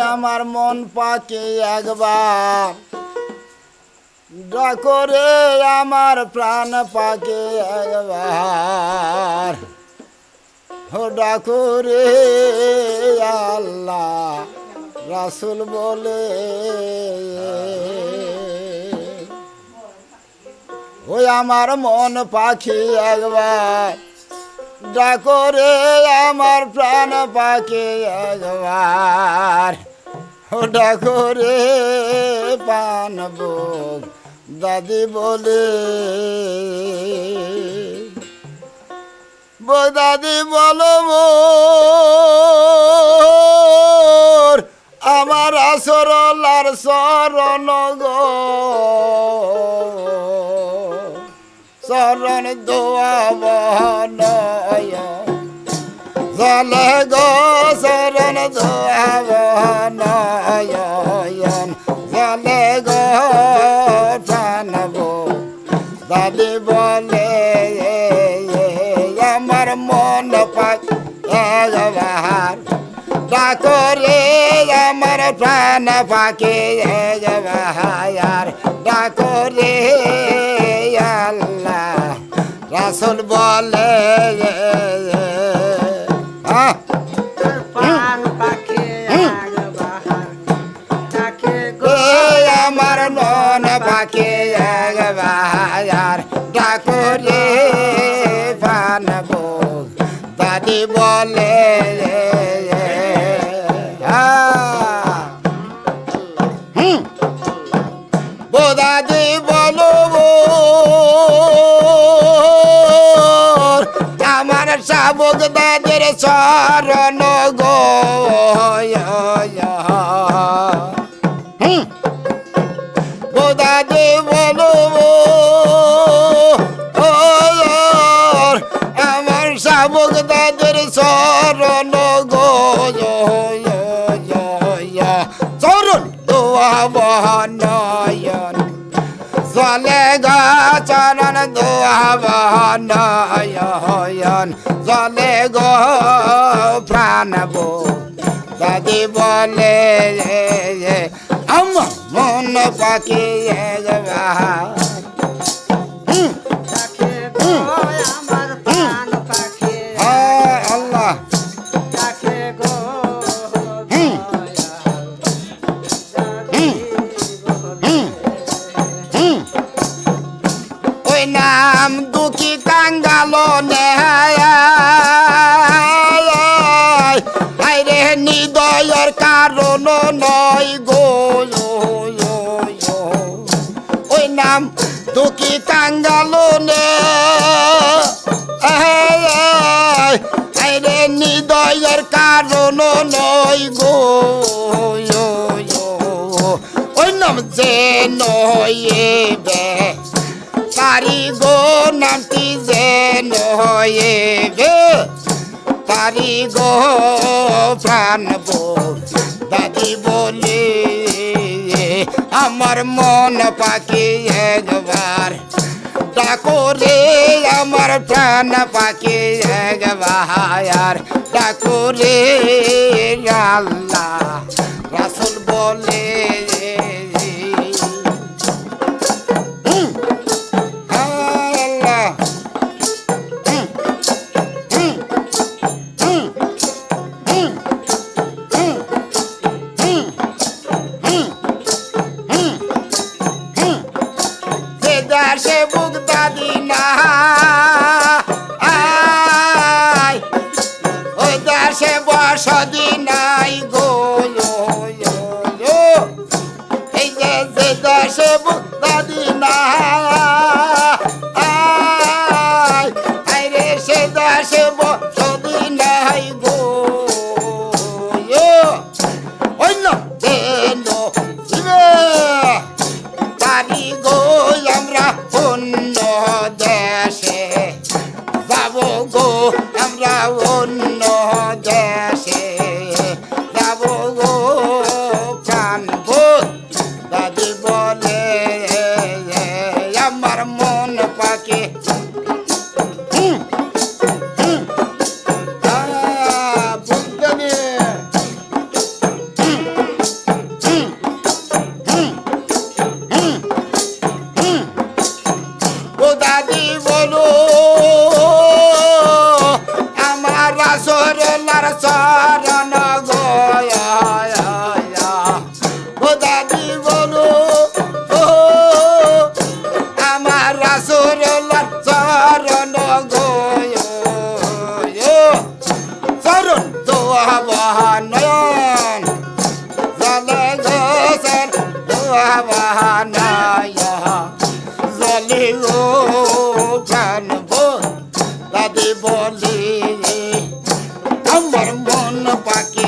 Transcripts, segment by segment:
আমার মন পাকে একবার। ডাকরে আমার প্রাণ পাকে একবার। ও ডাকরে আল্লাহ, রাসুল বলে। ওই আমার মন পাখি একবার। ডাকরে আমার প্রাণ পাখি একবার। ডাকরে পান বুক দাদি বলে। দাদি বলো মোর, আমার আসরলার শরণ গো। শরণ দোয়া বনয় জলে গো শরণ দোয়া বনয়ন জলে গো জানব দাদি বলে আমার মন পাক একবার ডাকরে আমার প্রাণ পাকে একবার ডাকরে আল্লাহ, রাসুল বলে জগবাজার ঠাকুরে পান ভোগ দাদি বলে আমার শাবক দাদের চরণ বহনয়ন জলে গো প্রাণ বো। দাদি বলে আম মন পাখি তাকে নাম দুঃখী কাঙ্গাল রে নিদয়ের কারণ নয় গো ওই নাম দুঃখী কাঙ্গাল রে নিদয়ের কারণ নয় গো ওই নাম যে নয়ে তারি গো নামটি যে নয়ে তারি গো প্রাণ দাদি বলে, আমার মন পাখি একবার। ডাকো রে, আমার প্রাণ পাখি একবার। ডাকো রে, আল্লাহ রাসুল বলে মদিনা মন পাখি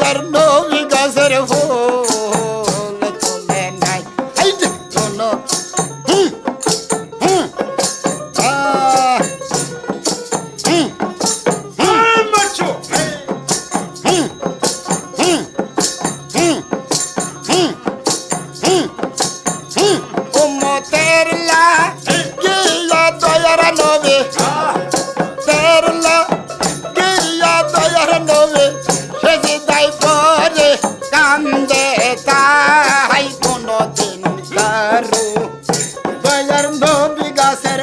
Yarno mi gazar ho গাছের